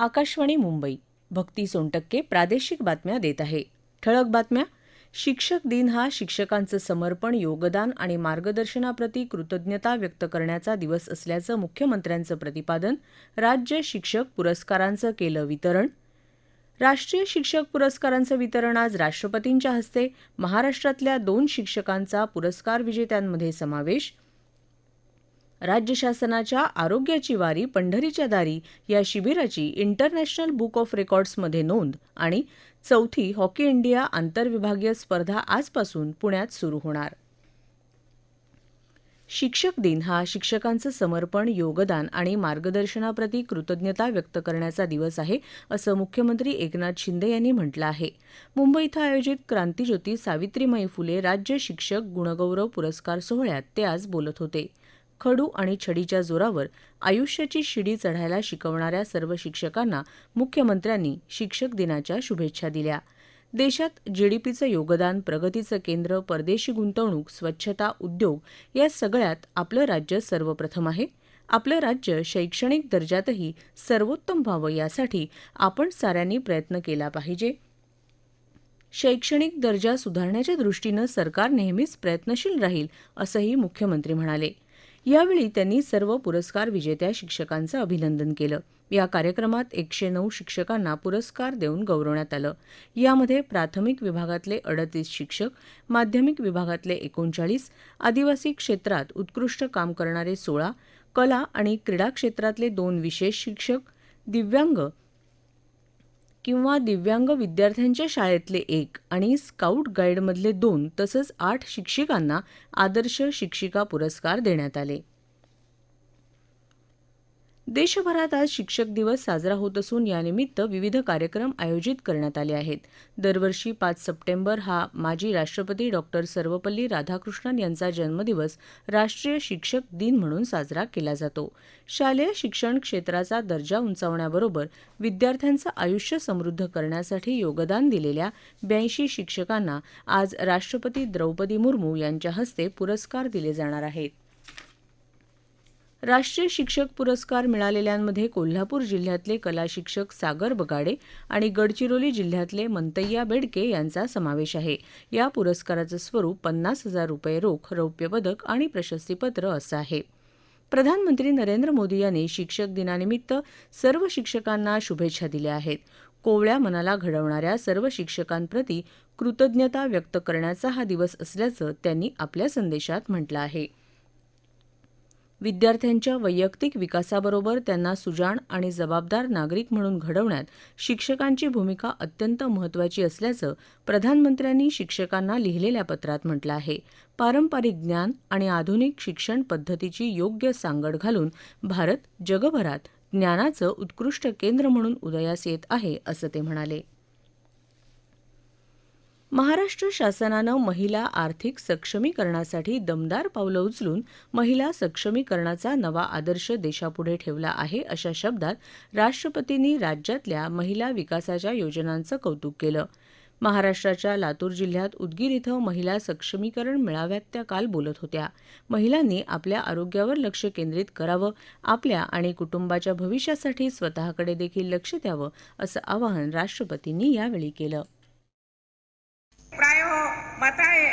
आकाशवाणी मुंबई. भक्ती सोनटक्के प्रादेशिक बातम्या देत आहे. ठळक बातम्या. शिक्षक दिन हा शिक्षकांचं समर्पण योगदान आणि मार्गदर्शनाप्रती कृतज्ञता व्यक्त करण्याचा दिवस असल्याचं मुख्यमंत्र्यांचं प्रतिपादन राज्य शिक्षक पुरस्कारांचं केलं वितरण. राष्ट्रीय शिक्षक पुरस्कारांचं वितरण आज राष्ट्रपतींच्या हस्ते महाराष्ट्रातल्या दोन शिक्षकांचा पुरस्कार विजेत्यांमध्ये समावेश राज्य शासनाच्या आरोग्याची वारी पंढरीच्या दारी या शिबिराची इंटरनॅशनल बुक ऑफ रेकॉर्ड्समध्ये नोंद आणि चौथी हॉकी इंडिया आंतरविभागीय स्पर्धा आजपासून पुण्यात सुरू होणार. शिक्षक दिन हा शिक्षकांचं समर्पण योगदान आणि मार्गदर्शनाप्रती कृतज्ञता व्यक्त करण्याचा दिवस आहे असं मुख्यमंत्री एकनाथ शिंदे यांनी म्हटलं आहे. मुंबई इथं आयोजित क्रांतीज्योती सावित्रीमाई फुले राज्य शिक्षक गुणगौरव पुरस्कार सोहळ्यात ते आज बोलत होते. खडू आणि छडीच्या जोरावर आयुष्याची शिडी चढायला शिकवणाऱ्या सर्व शिक्षकांना मुख्यमंत्र्यांनी शिक्षक दिनाच्या शुभेच्छा दिल्या. देशात जीडीपीचं योगदान प्रगतीचं केंद्र परदेशी गुंतवणूक स्वच्छता उद्योग या सगळ्यात आपलं राज्य सर्वप्रथम आहे. आपलं राज्य शैक्षणिक दर्जातही सर्वोत्तम व्हावं यासाठी आपण साऱ्यांनी प्रयत्न केला पाहिजे. शैक्षणिक दर्जा सुधारण्याच्या दृष्टीनं सरकार नेहमीच प्रयत्नशील राहील असंही मुख्यमंत्री म्हणाले. यावेळी त्यांनी सर्व पुरस्कार विजेत्या शिक्षकांचं अभिनंदन केलं. या कार्यक्रमात एकशे नऊ शिक्षकांना पुरस्कार देऊन गौरवण्यात आलं. यामध्ये प्राथमिक विभागातले अडतीस शिक्षक माध्यमिक विभागातले एकोणचाळीस आदिवासी क्षेत्रात उत्कृष्ट काम करणारे सोळा कला आणि क्रीडा क्षेत्रातले दोन विशेष शिक्षक दिव्यांग किंवा दिव्यांग विद्यार्थ्यांच्या शाळेतले एक आणि स्काउट गाईडमधले दोन तसंच आठ शिक्षिकांना आदर्श शिक्षिका पुरस्कार देण्यात आले. देशभरात आज शिक्षक दिवस साजरा होत असून यानिमित्त विविध कार्यक्रम आयोजित करण्यात आले आहेत. दरवर्षी पाच सप्टेंबर हा माजी राष्ट्रपती डॉक्टर सर्वपल्ली राधाकृष्णन यांचा जन्मदिवस राष्ट्रीय शिक्षक दिन म्हणून साजरा केला जातो. शालेय शिक्षण क्षेत्राचा दर्जा उंचावण्याबरोबर विद्यार्थ्यांचं आयुष्य समृद्ध करण्यासाठी योगदान दिलेल्या ब्याऐंशी शिक्षकांना आज राष्ट्रपती द्रौपदी मुर्मू यांच्या हस्ते पुरस्कार दिले जाणार आहेत. राष्ट्रीय शिक्षक पुरस्कार मिळालेल्यांमध्ये कोल्हापूर जिल्ह्यातले कला शिक्षक सागर बगाडे आणि गडचिरोली जिल्ह्यातले मंतय्या बेडके यांचा समावेश आहे. या पुरस्काराचं स्वरूप पन्नास हजार रुपये रोख रौप्य पदक आणि प्रशस्तीपत्र असं आहे. प्रधानमंत्री नरेंद्र मोदी यांनी शिक्षक दिनानिमित्त सर्व शिक्षकांना शुभेच्छा दिल्या आहेत. कोवळ्या मनाला घडवणाऱ्या सर्व शिक्षकांप्रती कृतज्ञता व्यक्त करण्याचा हा दिवस असल्याचं त्यांनी आपल्या संदेशात म्हटलं आहे. विद्यार्थ्यांच्या वैयक्तिक विकासाबरोबर त्यांना सुजाण आणि जबाबदार नागरिक म्हणून घडवण्यात शिक्षकांची भूमिका अत्यंत महत्त्वाची असल्याचं प्रधानमंत्र्यांनी शिक्षकांना लिहिलेल्या पत्रात म्हटलं आहे. पारंपरिक ज्ञान आणि आधुनिक शिक्षण पद्धतीची योग्य सांगड घालून भारत जगभरात ज्ञानाचं उत्कृष्ट केंद्र म्हणून उदयास येत आहे असं ते म्हणाले. महाराष्ट्र शासनानं महिला आर्थिक सक्षमीकरणासाठी दमदार पावलं उचलून महिला सक्षमीकरणाचा नवा आदर्श देशापुढे ठेवला आहे अशा शब्दात राष्ट्रपतींनी राज्यातल्या महिला विकासाच्या योजनांचं कौतुक केलं. महाराष्ट्राच्या लातूर जिल्ह्यात उदगीर इथं महिला सक्षमीकरण मेळाव्यात त्या काल बोलत होत्या. महिलांनी आपल्या आरोग्यावर लक्ष केंद्रित करावं आपल्या आणि कुटुंबाच्या भविष्यासाठी स्वतःकडे देखील लक्ष द्यावं असं आवाहन राष्ट्रपतींनी यावेळी केलं.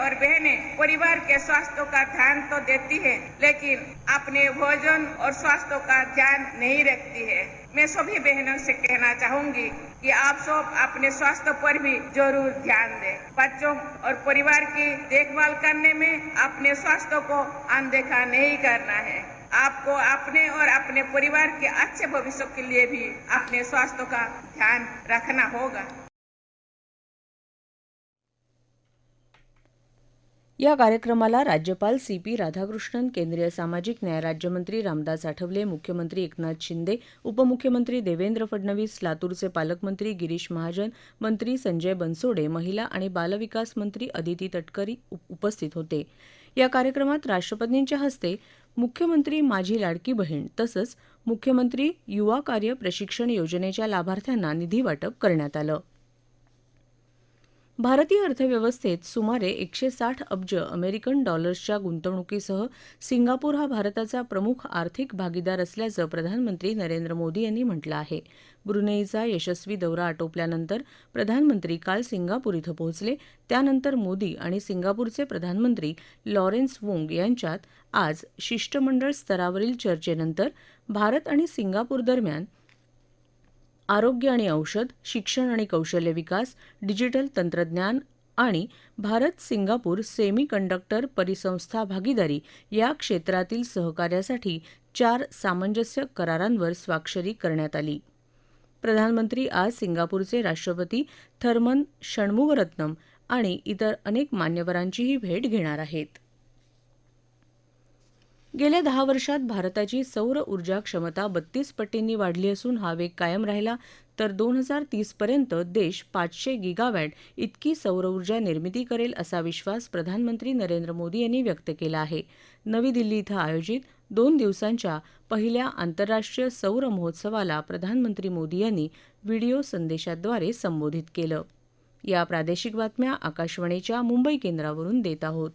और बहनें परिवार के स्वास्थ्य का ध्यान तो देती है, लेकिन अपने भोजन और स्वास्थ्य का ध्यान नहीं रखती है। मैं सभी बहनों से कहना चाहूँगी कि आप सब अपने स्वास्थ्य पर भी ज़रूर ध्यान दें। बच्चों और परिवार की देखभाल करने में अपने स्वास्थ्य को अनदेखा नहीं करना है। आपको अपने और अपने परिवार के अच्छे भविष्य के लिए भी अपने स्वास्थ्य का ध्यान रखना होगा। या कार्यक्रमाला राज्यपाल सी पी राधाकृष्णन केंद्रीय सामाजिक न्याय राज्यमंत्री रामदास आठवले मुख्यमंत्री एकनाथ शिंदे उपमुख्यमंत्री देवेंद्र फडणवीस लातूरचे पालकमंत्री गिरीश महाजन मंत्री संजय बनसोडे महिला आणि बालविकास मंत्री अदिती तटकरी उपस्थित होते. या कार्यक्रमात राष्ट्रपतींच्या हस्ते मुख्यमंत्री माझी लाडकी बहीण तसंच मुख्यमंत्री युवा कार्य प्रशिक्षण योजनेच्या लाभार्थ्यांना निधी वाटप करण्यात आलं. भारतीय अर्थव्यवस्थेत सुमारे एकशे साठ अब्ज अमेरिकन डॉलर्सच्या गुंतवणुकीसह सिंगापूर हा भारताचा प्रमुख आर्थिक भागीदार असल्याचं प्रधानमंत्री नरेंद्र मोदी यांनी म्हटलं आहे. ब्रुनेईचा यशस्वी दौरा आटोपल्यानंतर प्रधानमंत्री काल सिंगापूर इथं पोहोचले. त्यानंतर मोदी आणि सिंगापूरचे प्रधानमंत्री लॉरेन्स वोंग यांच्यात आज शिष्टमंडळ स्तरावरील चर्चेनंतर भारत आणि सिंगापूर दरम्यान आरोग्य आणि औषध शिक्षण आणि कौशल्य विकास डिजिटल तंत्रज्ञान आणि भारत सिंगापूर सेमी कंडक्टर परिसंस्था भागीदारी या क्षेत्रातील सहकार्यासाठी चार सामंजस्य करारांवर स्वाक्षरी करण्यात आली. प्रधानमंत्री आज सिंगापूरचे राष्ट्रपती थर्मन षण्मुगरत्नम आणि इतर अनेक मान्यवरांचीही भेट घेणार आहेत. गेल्या दहा वर्षात भारताची सौर ऊर्जा क्षमता बत्तीस पटींनी वाढली असून हा वेग कायम राहिला तर दोन हजार तीसपर्यंत देश पाचशे गिगावॅट इतकी सौर ऊर्जा निर्मिती करेल असा विश्वास प्रधानमंत्री नरेंद्र मोदी यांनी व्यक्त केला आहे. नवी दिल्ली इथं आयोजित दोन दिवसांच्या पहिल्या आंतरराष्ट्रीय सौर महोत्सवाला प्रधानमंत्री मोदी यांनी व्हिडिओ संदेशाद्वारे संबोधित केलं. या प्रादेशिक बातम्या आकाशवाणीच्या मुंबई केंद्रावरून देत आहोत.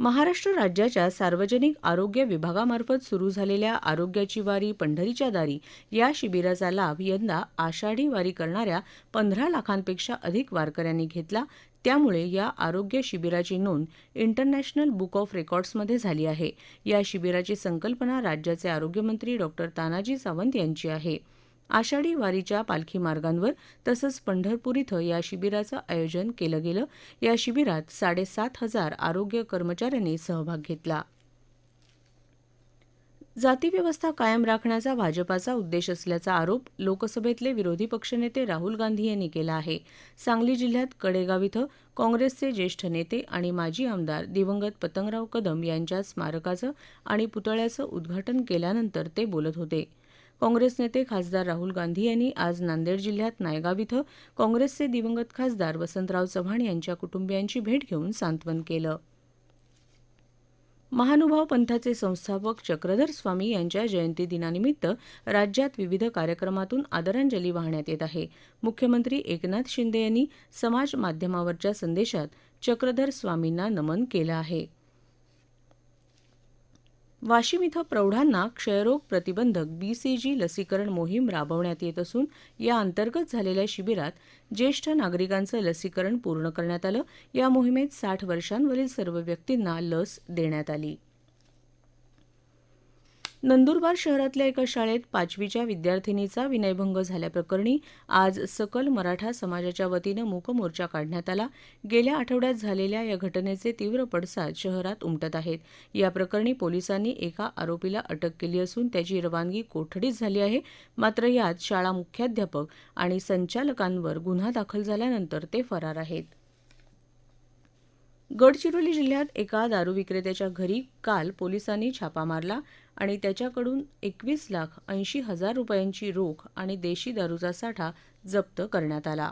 महाराष्ट्र राज्याच्या सार्वजनिक आरोग्य विभागामार्फत सुरू झालेल्या आरोग्याची वारी पंढरीच्या दारी या शिबिराचा लाभ यंदा आषाढी वारी करणाऱ्या पंधरा लाखांपेक्षा अधिक वारकऱ्यांनी घेतला. त्यामुळे या आरोग्य शिबिराची नोंद इंटरनॅशनल बुक ऑफ रेकॉर्ड्समध्ये झाली आहे. या शिबिराची संकल्पना राज्याचे आरोग्यमंत्री डॉक्टर तानाजी सावंत यांची आहे. आषाढी वारीच्या पालखी मार्गांवर तसंच पंढरपूर इथं या शिबिराचं आयोजन केलं गेलं. या शिबिरात साडेसात हजार आरोग्य कर्मचाऱ्यांनी सहभाग घेतला. जातीव्यवस्था कायम राखण्याचा भाजपाचा उद्देश असल्याचा आरोप लोकसभेतले विरोधी पक्षनेते राहुल गांधी यांनी केला आहे. सांगली जिल्ह्यात कडेगाव इथं काँग्रेसचे ज्येष्ठ नेते आणि माजी आमदार दिवंगत पतंगराव कदम यांच्या स्मारकाचं आणि पुतळ्याचं उद्घाटन केल्यानंतर ते बोलत होते. काँग्रेस नेते खासदार राहुल गांधी यांनी आज नांदेड जिल्ह्यात नायगाव इथं काँग्रेसचे दिवंगत खासदार वसंतराव चव्हाण यांच्या कुटुंबियांची भेट घेऊन सांत्वन केलं. महानुभाव पंथाचे संस्थापक चक्रधर स्वामी यांच्या जयंती दिनानिमित्त राज्यात विविध कार्यक्रमातून आदरांजली वाहण्यात येत आहे. मुख्यमंत्री एकनाथ शिंदे यांनी समाज माध्यमावरच्या संदेशात चक्रधर स्वामींना नमन केलं आहे. वाशिम इथं प्रौढांना क्षयरोग प्रतिबंधक बीसीजी लसीकरण मोहीम राबवण्यात येत असून या अंतर्गत झालेल्या शिबिरात ज्येष्ठ नागरिकांचं लसीकरण पूर्ण करण्यात आलं. या मोहिमेत साठ वर्षांवरील सर्व व्यक्तींना लस देण्यात आली. नंदुरबार शहरातल्या एका शाळेत पाचवीच्या विद्यार्थिनीचा विनयभंग झाल्याप्रकरणी आज सकल मराठा समाजाच्या वतीनं मूकमोर्चा काढण्यात आला. गेल्या आठवड्यात झालेल्या या घटनेचे तीव्र पडसाद शहरात उमटत आहेत. या प्रकरणी पोलिसांनी एका आरोपीला अटक केली असून त्याची रवानगी कोठडीत झाली आहे. मात्र यात शाळा मुख्याध्यापक आणि संचालकांवर गुन्हा दाखल झाल्यानंतर ते फरार आहेत. गडचिरोली जिल्ह्यात एका दारू विक्रेत्याच्या घरी काल पोलिसांनी छापा मारला. आणि त्याच्याकडून एकवीस लाख ऐंशी हजार रुपयांची रोख आणि देशी दारूचा साठा जप्त करण्यात आला.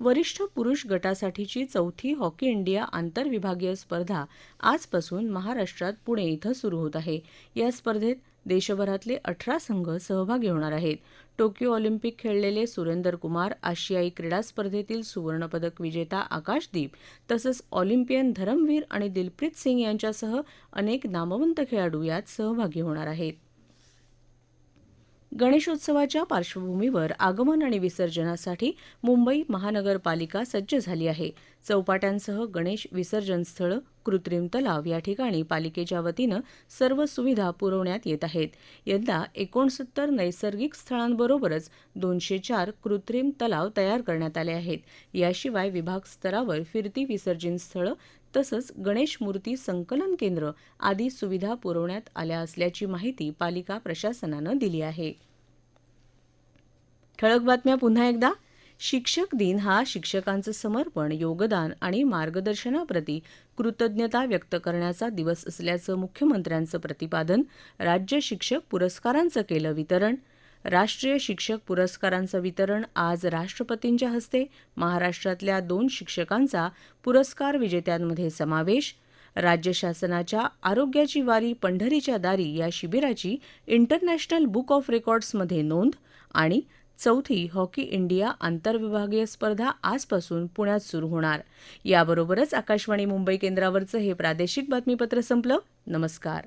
वरिष्ठ पुरुष गटासाठीची चौथी हॉकी इंडिया आंतरविभागीय स्पर्धा आजपासून महाराष्ट्रात पुणे इथं सुरू होत आहे. या स्पर्धेत देशभरातले अठरा संघ सहभागी होणार आहेत. टोकियो ऑलिम्पिक खेळलेले सुरेंदर कुमार आशियाई क्रीडा स्पर्धेतील सुवर्णपदक विजेता आकाशदीप तसंच ऑलिम्पियन धरमवीर आणि दिलप्रीत सिंग यांच्यासह अनेक नामवंत खेळाडू यात सहभागी होणार आहेत. गणेशोत्सवाच्या पार्श्वभूमीवर आगमन आणि विसर्जनासाठी मुंबई महानगरपालिका सज्ज झाली आहे. चौपाट्यांसह गणेश विसर्जन स्थळं कृत्रिम तलाव या ठिकाणी पालिकेच्या वतीनं सर्व सुविधा पुरवण्यात येत आहेत. यंदा एकोणसत्तर नैसर्गिक स्थळांबरोबरच दोनशे चार कृत्रिम तलाव तयार करण्यात आले आहेत. याशिवाय विभाग स्तरावर फिरती विसर्जन स्थळं तसंच गणेश मूर्ती संकलन केंद्र आदी सुविधा पुरवण्यात आल्या असल्याची माहिती पालिका प्रशासनानं दिली आहे. ठळक बातम्या पुन्हा एकदा. शिक्षक दिन हा शिक्षकांचं समर्पण योगदान आणि मार्गदर्शनाप्रती कृतज्ञता व्यक्त करण्याचा दिवस असल्याचं मुख्यमंत्र्यांचं प्रतिपादन राज्य शिक्षक पुरस्कारांचं केलं वितरण राष्ट्रीय शिक्षक पुरस्कारांचं वितरण आज राष्ट्रपतींच्या हस्ते महाराष्ट्रातल्या दोन शिक्षकांचा पुरस्कार विजेत्यांमध्ये समावेश. राज्य शासनाच्या आरोग्याची वारी पंढरीच्या दारी या शिबिराची इंटरनॅशनल बुक ऑफ रेकॉर्ड्समध्ये नोंद आणि चौथी हॉकी इंडिया आंतरविभागीय स्पर्धा आजपासून पुण्यात सुरू होणार. याबरोबरच आकाशवाणी मुंबई केंद्रावरचं हे प्रादेशिक बातमीपत्र संपलं. नमस्कार.